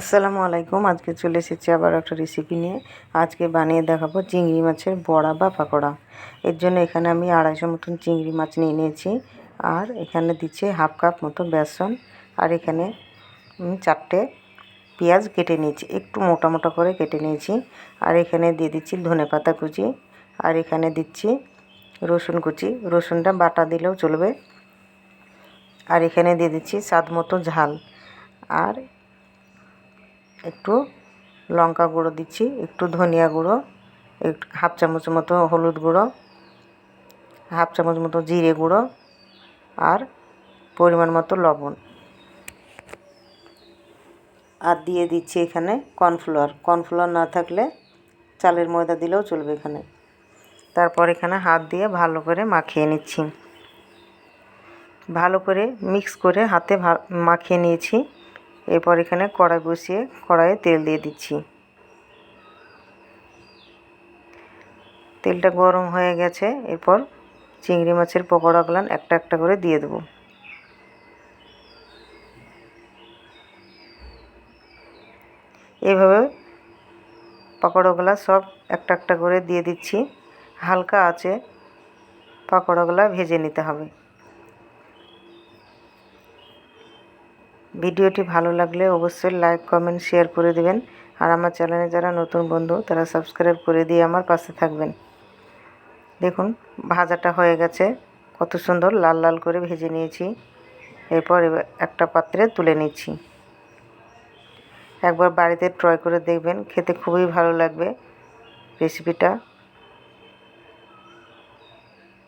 আসসালামু আলাইকুম। আজকে চলে এসেছি আবার একটা রেসিপি নিয়ে। আজকে বানিয়ে দেখাবো চিংড়ি মাছের বড়া বা পাকোড়া। এর জন্য এখানে আমি আড়াইশো মতন চিংড়ি মাছ নিয়ে নিয়েছি। আর এখানে দিচ্ছি হাফ কাপ মতো বেসন। আর এখানে চারটে পেঁয়াজ কেটে নিয়েছি। একটু মোটা মোটা করে কেটে নিয়েছি। আর এখানে দিয়ে দিচ্ছি ধনে পাতা কুচি। আর এখানে দিচ্ছি রসুন কুচি। রসুনটা বাটা দিলেও চলবে। আর এখানে দিয়ে দিচ্ছি স্বাদ মতো ঝাল। আর একটু লঙ্কা গুঁড়ো দিচ্ছি, একটু ধনিয়া গুঁড়ো একটু হাফ চামচ মতো হলুদ গুঁড়ো, হাফ চামচ মতো জিরে গুঁড়ো আর পরিমাণ মতো লবণ। আর দিয়ে দিচ্ছি এখানে কর্নফ্লাওয়ার। কর্নফ্লাওয়ার না থাকলে চালের ময়দা দিলেও চলবে এখানে। তারপর এখানে হাত দিয়ে ভালো করে মাখিয়ে নিচ্ছি। ভালো করে মিক্স করে হাতে মাখিয়ে নিয়েছি। এরপর এখানে কড়াই বসিয়ে কড়াইয়ে তেল দিয়ে দিচ্ছি। তেলটা গরম হয়ে গেছে, এরপর চিংড়ি মাছের পকোড়াগুলো একটা একটা করে দিয়ে দেবো। এইভাবে পকোড়াগুলো সব একটা একটা করে দিয়ে দিচ্ছি। হালকা আছে পকোড়াগুলো ভেজে নিতে হবে। ভিডিওটি ভালো লাগলে অবশ্যই লাইক, কমেন্ট, শেয়ার করে দেবেন। আর আমার চ্যানেলে যারা নতুন বন্ধু, তারা সাবস্ক্রাইব করে দিয়ে আমার পাশে থাকবেন। দেখুন, ভাজাটা হয়ে গেছে। কত সুন্দর লাল লাল করে ভেজে নিয়েছি। এরপর একটা পাত্রে তুলে নিচ্ছি। একবার বাড়িতে ট্রাই করে দেখবেন, খেতে খুবই ভালো লাগবে রেসিপিটা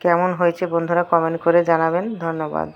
কেমন হয়েছে বন্ধুরা কমেন্ট করে জানাবেন। ধন্যবাদ।